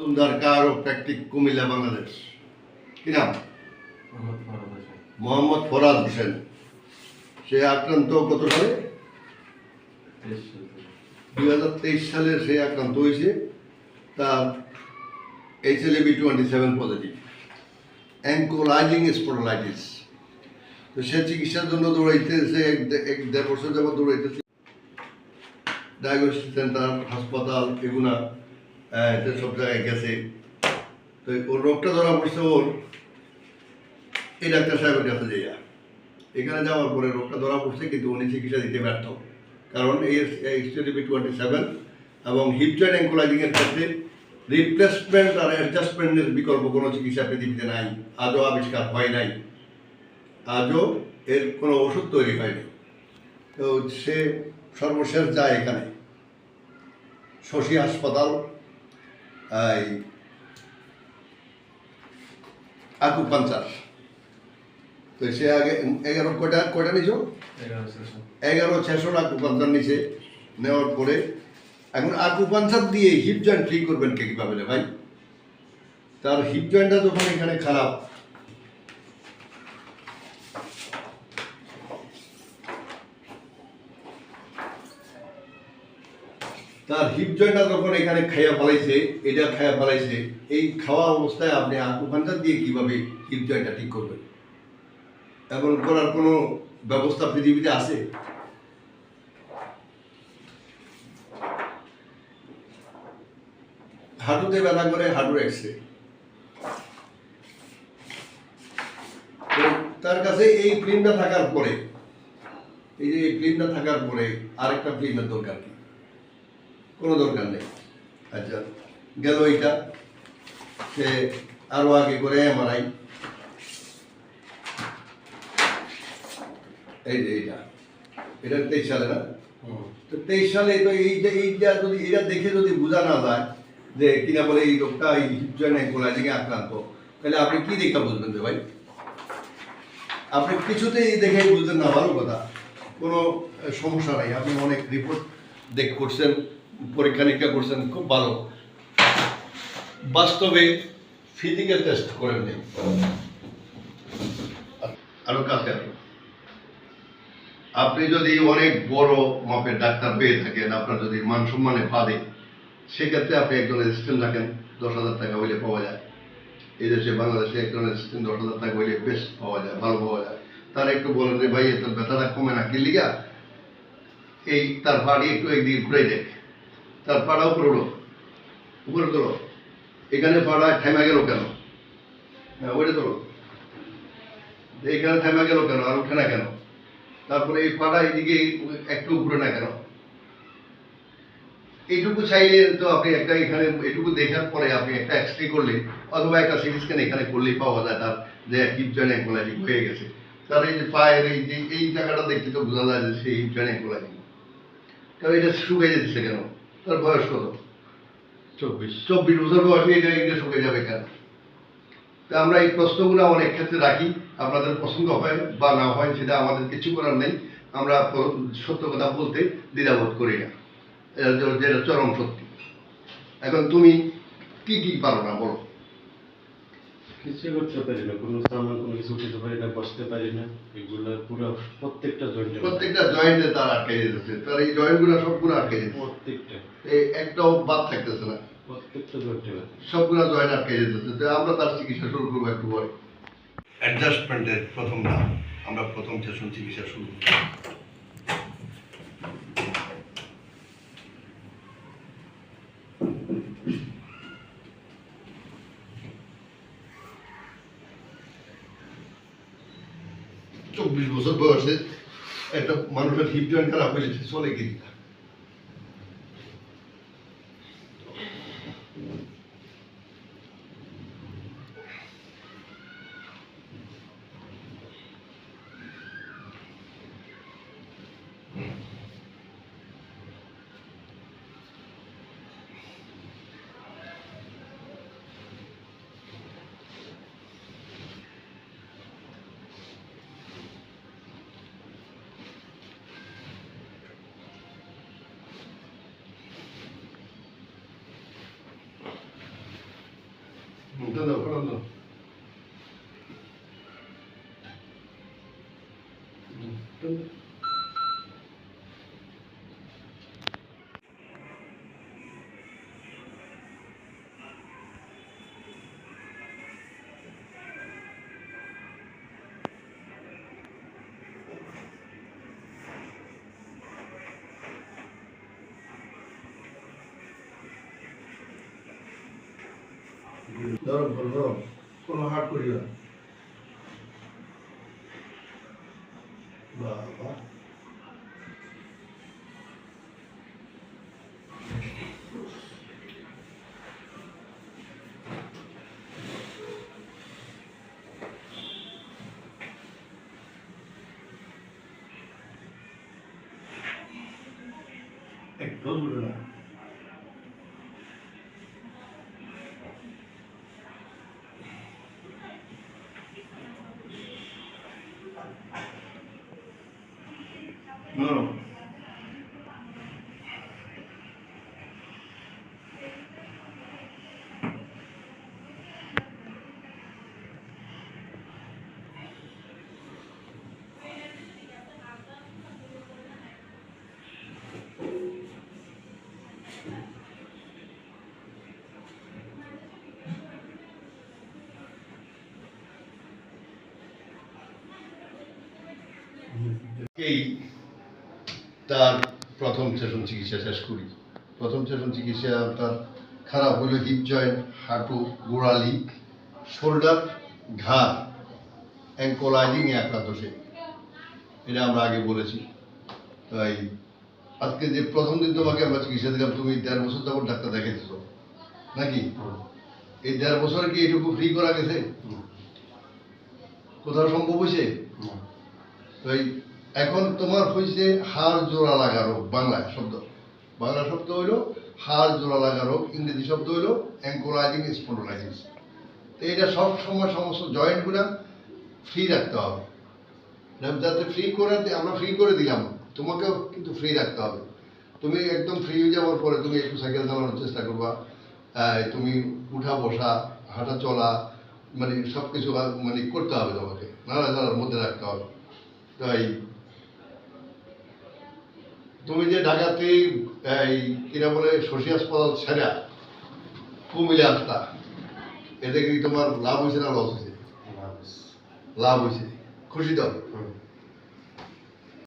মজুমদার কারোপ্র্যাকটিক কুমিল্লা বাংলাদেশ? কি নাম? মোহাম্মদ ফরাদ হোসেন। সে আক্রান্ত কত সালে? দুই হাজার তেইশ সালে সে আক্রান্ত হয়েছে। তার H L B twenty seven positive ankylosing spondylitis তো সে চিকিৎসার জন্য দৌড়াইতেছে এক এক দেড় বছর যাবত দৌড়াইতেছে। ডায়াগনস্টিক সেন্টার হাসপাতাল এগুলা এতে সব জায়গায় গেছে। তো ওর রোগটা ধরা পড়ছে ওর। এই ডাক্তার সাহেবের কাছে যাইয়া। এখানে যাওয়ার পরে রোগটা ধরা পড়ছে, কিন্তু উনি চিকিৎসা দিতে ব্যর্থ। কারণ এই এইচটিভি টোয়েন্টি সেভেন এবং হিপ জয়েন্ট অ্যাঙ্কোলাইজিংয়ের ক্ষেত্রে রিপ্লেসমেন্ট আর অ্যাডজাস্টমেন্টের বিকল্প কোনো চিকিৎসা পৃথিবীতে নাই, আজও আবিষ্কার হয় নাই, আজও এর কোনো ওষুধ তৈরি হয়নি তো সে সর্বশেষ যায় এখানে। শশী হাসপাতাল এই আকুপাঞ্চার তো সে আগে এগারো কয়টা কয়টা নিছো এগারো ছেষট্টি আকুপাঞ্চার নিচে নেওয়ার পরে। এখন আকুপাঞ্চার দিয়ে হিপ জয়েন্ট ঠিক করবেন কে কীভাবে ভাই? তার হিপ জয়েন্টটা যখন এখানে খারাপ তার হিপ জয়েন্টটা যখন এখানে খাইয়া ফেলাইছে, এটা খাইয়া ফেলাইছে, এই খাওয়া অবস্থায় আপনি আকুপাঞ্চার দিয়ে কীভাবে হিপ জয়েন্টটা ঠিক করবেন? এমন করার কোনো ব্যবস্থা পৃথিবীতে আছে? হাঁটুতে ব্যথা করে হাঁটুর এক্সরে তার কাছে এই ফিল্মটা থাকার পরে, এই যে এই থাকার পরে আরেকটা ফিল্মের দরকার কি? কোনো দরকার নেই। আচ্ছা গেল এইটা। সে আরও আগে করে এমআরআই। এই যে এইটা। এটা তেইশ সালে না? তো তেইশ সালে তো এই যে এইটা যদি এটা দেখে যদি বোঝা না যায় যে কিনা বলে এই রোগটা এই জয়েন্ট কোলাজিংয়ে আক্রান্ত তাহলে আপনি কি দেখে বুঝবেন যে ভাই? আপনি কিছুতেই দেখে বুঝবেন না ভালো কথা। কোনো সমস্যা নাই। আপনি অনেক রিপোর্ট দেখ করছেন। পরীক্ষা নিরীক্ষা করছেন, খুব ভালো। বাস্তবে ফিজিক্যাল টেস্ট করেন নি আরও কাছে। আপনি যদি অনেক বড় মাপের ডাক্তার পেয়ে থাকেন, আপনার যদি মান সম্মানে বাদে সেক্ষেত্রে আপনি একজন অ্যাসিস্ট্যান্ট রাখেন, দশ হাজার টাকা হইলে পাওয়া যায়। এই দেশে, বাংলাদেশে একজন অ্যাসিস্ট্যান্ট দশ হাজার টাকা হইলে বেশ পাওয়া যায়, ভালো পাওয়া যায়। তার একটু বলেন যে, ভাই এত ব্যথাটা কমে না, কি লিগা? এই তার বাড়ি একটু একদিকে ঘুরে দেখ। তার পাড়া উপরে উপরে তোলো। এখানে পাড়া থেমে গেল কেন? হ্যাঁ ওইটা তোলো। এখানে থেমে গেল কেন আর উঠে না কেন? তারপরে এই পাড়া এদিকে একটু ঘুরে না কেন? এইটুকু চাইলে তো আপনি একটা এখানে এটুকু দেখার পরে আপনি একটা এক্সরে করলে অথবা একটা সিটি স্ক্যান এখানে করলেই পাওয়া যায় তার যে হিপ জয়েন্ট অ্যাঙ্কোলাইটিক হয়ে গেছে। তার এই যে পায়ের এই যে, এই জায়গাটা দেখতে তো বোঝা যায় যে সেই হিপ জয়েন্ট অ্যাঙ্কোলাইটিক কারণ এটা শুকিয়ে যাচ্ছে কেন? তার বয়স কত? চব্বিশ। চব্বিশ বছর বয়সে এটা এটা শুকে যাবে কেন? তা আমরা এই প্রশ্নগুলো অনেক ক্ষেত্রে রাখি আপনাদের পছন্দ হয় বা না হয় সেটা আমাদের কিছু করার নেই। আমরা সত্য কথা বলতে দ্বিধাবোধ করি না। এটা যেটা চরম সত্যি। এখন তুমি কি কি পারো না বলো? কিছু করতে পারি না কোনো সামান কোনো কিছু উঠাতে পারি না বসতে পারি না। এগুলো পুরো প্রত্যেকটা জয়েন্টে প্রত্যেকটা জয়েন্টে তার আটকে যেতেছে। তার এই জয়েন্টগুলো সবগুলো আটকে যেতেছে। প্রত্যেকটা। এই একটাও বাদ থাকতেছে না। প্রত্যেকটা জয়েন্টে সবগুলো জয়েন্ট আটকে যেতেছে। তো আমরা তার চিকিৎসা শুরু করব একটু পরে। অ্যাডজাস্টমেন্টের প্রথম ধাপ। আমরা প্রথম সেশন চিকিৎসা শুরু করব। চব্বিশ বছর বয়সে একটা মানুষের হিপ জয়েন্ট খারাপ হয়েছে চলে কি ধরো ধরো। কোনো হাট করিও না। বাবা। একদম না। এই তার প্রথম সেশন চিকিৎসা শেষ করি। প্রথম সেশন চিকিৎসা তার খারাপ হলো হিপ জয়েন্ট হাঁটু গোড়ালি শোল্ডার ঘাড় অ্যাঙ্কোলাইজিং আক্রান্ত সে। এটা আমরা আগে বলেছি। তাই আজকে যে প্রথম দিন তোমাকে আমরা চিকিৎসা দিলাম তুমি দেড় বছর তখন ডাক্তার দেখেছ নাকি? এই দেড় বছরে কি এটুকু ফ্রি করা গেছে? কোথাও সম্ভব হয়েছে? তাই এখন তোমার হয়েছে হাড় জোড়া লাগা রোগ, বাংলায় শব্দ। বাংলা শব্দ হইল হাড় জোড়া লাগা রোগ, ইংরেজি শব্দ হইল অ্যাঙ্কোলাইজিং স্পন্ডোলাইটিস তো এটা সব সময় সমস্ত জয়েন্টগুলো ফ্রি রাখতে হবে। যাতে ফ্রি করে আমরা ফ্রি করে দিলাম, তোমাকেও কিন্তু ফ্রি রাখতে হবে। তুমি একদম ফ্রি হয়ে যাওয়ার পরে তুমি একটু সাইকেল চালানোর চেষ্টা করবা তুমি উঠা বসা, হাঁটা চলা মানে সব কিছু মানে করতে হবে তোমাকে। নাড়াচাড়ার মধ্যে রাখতে হবে। তাই তুমি যে ঢাকাতে এই কিনা বলে শশী হাসপাতাল ছেড়া কুমিলে আসতা এতে কি তোমার লাভ হয়েছে না লস হয়েছে? লাভ হয়েছে। খুশি তো।